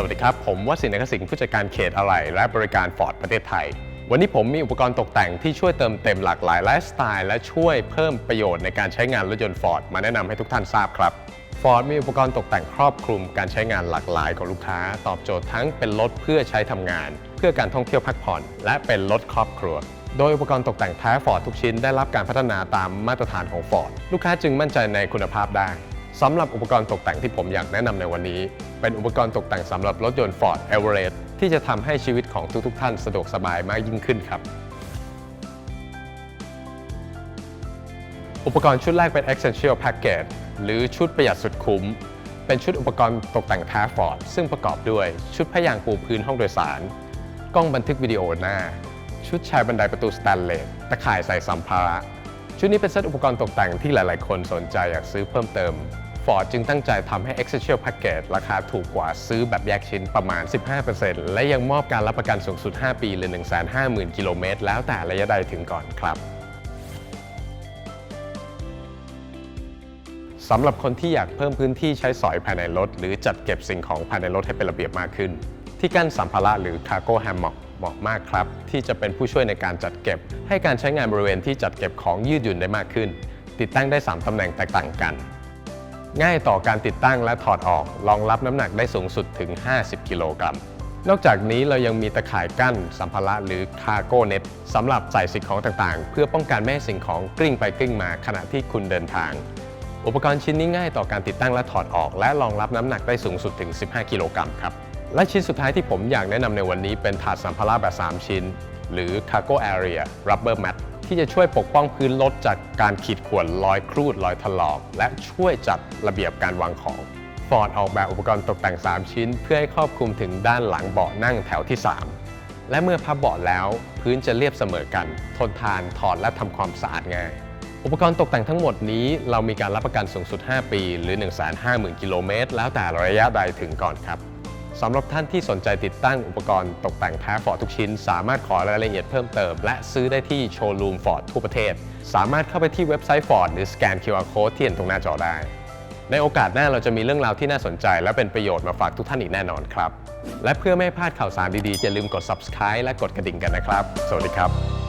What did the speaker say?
สวัสดีครับ ผมวสินทร์นกสิงห์ผู้จัดการเขตอะไหล่และบริการฟอร์ดประเทศไทย วันนี้ผมมีอุปกรณ์ตกแต่งที่ช่วยเติมเต็มหลากหลายไลฟ์สไตล์และช่วยเพิ่มประโยชน์ในการใช้งานรถยนต์ฟอร์ดมาแนะนำให้ทุกท่านทราบครับ Ford มีอุปกรณ์ตกแต่งครอบคลุมการใช้งานหลากหลายของลูกค้า ตอบโจทย์ทั้งเป็นรถเพื่อใช้ทำงาน เพื่อการท่องเที่ยวพักผ่อน และเป็นรถครอบครัวโดยอุปกรณ์ตกแต่งแท้ Ford ทุกชิ้นได้รับการพัฒนาตามมาตรฐานของ Ford ลูกค้าจึงมั่นใจในคุณภาพได้ สำหรับอุปกรณ์ตกแต่งที่ผมอยากแนะนำในวันนี้ เป็นอุปกรณ์ตกแต่งสำหรับรถยนต์ Ford Everest ที่จะทำให้ชีวิตของทุกๆ ท่านสะดวกสบายมากยิ่งขึ้นครับ อุปกรณ์ชุดแรกเป็น Essential Package หรือชุดประหยัดสุดคุ้ม เป็นชุดอุปกรณ์ตกแต่งแท้ฟอร์ดซึ่งประกอบด้วยชุดพยางปูพื้นห้องโดยสาร กล้องบันทึกวิดีโอหน้า ชุดชายบันไดประตูสแตนเลสตะข่ายใส่สัมภาระชุดนี้เป็นเซตอุปกรณ์ตกแต่งที่หลาย ๆ คนสนใจอยากซื้อเพิ่มเติม Ford จึงตั้งใจทำให้ Essential Package ราคาถูกกว่าซื้อแบบแยกชิ้นประมาณ 15%และยังมอบการรับประกันสูงสุด 5 ปีหรือ 150,000 กิโลเมตร แล้วแต่ระยะใดถึงก่อนครับสำหรับคนที่อยากเพิ่มพื้นที่ใช้สอยภายในรถ หรือจัดเก็บสิ่งของภายในรถให้เป็นระเบียบมากขึ้น ที่กั้นสัมภาระหรือ Cargo Hammock เหมาะมากครับ ที่จะเป็นผู้ช่วยในการจัดเก็บ ให้การใช้งานบริเวณที่จัดเก็บของยืดหยุ่นได้มากขึ้น ติดตั้งได้ 3 ตำแหน่งแตกต่างกัน ง่ายต่อการติดตั้งและถอดออก รองรับน้ำหนักได้สูงสุดถึง 50 กิโลกรัม นอกจากนี้เรายังมีตะข่ายกั้นสัมภาระหรือ Cargo Net สำหรับใส่สิ่งของต่างๆ เพื่อป้องกันไม่ให้สิ่งของกลิ้งไปกลิ้งมาขณะที่คุณเดินทาง อุปกรณ์ชิ้นนี้ง่ายต่อการติดตั้งและถอดออก และรองรับน้ำหนักได้สูงสุดถึง 15 กิโลกรัมครับ และชิ้นสุดท้ายที่ผมอยากแนะนำในวันนี้เป็นถาดสัมภาระแบบ 3 ชิ้น หรือ Cargo Area Rubber Mat ที่จะช่วยปกป้องพื้นรถจากการขีดข่วนรอยครูดรอยถลอก และช่วยจัดระเบียบการวางของ Ford ออกแบบอุปกรณ์ตกแต่ง 3 ชิ้น เพื่อให้ครอบคลุมถึงด้านหลังเบาะนั่งแถวที่ 3 และเมื่อพับเบาะแล้ว พื้นจะเรียบเสมอกัน ทนทานถอดและทำความสะอาดง่ายอุปกรณ์ตกแต่งทั้งหมดนี้ เรามีการรับประกันสูงสุด 5 ปี หรือ 150,000 กิโลเมตร แล้วแต่ระยะใดถึงก่อนครับ สำหรับท่านที่สนใจติดตั้งอุปกรณ์ตกแต่งแท้ฟอร์ดทุกชิ้น สามารถขอรายละเอียดเพิ่มเติม และซื้อได้ที่โชว์รูมฟอร์ดทั่วประเทศ สามารถเข้าไปที่เว็บไซต์ฟอร์ดหรือสแกน QR Code ที่เห็นตรงหน้าจอได้ ในโอกาสหน้าเราจะมีเรื่องราวที่น่าสนใจ และเป็นประโยชน์มาฝากทุกท่านอีกแน่นอนครับ และเพื่อไม่ให้พลาดข่าวสารดีๆอย่าลืมกด subscribe และกดกระดิ่งกันนะครับ สวัสดีครับ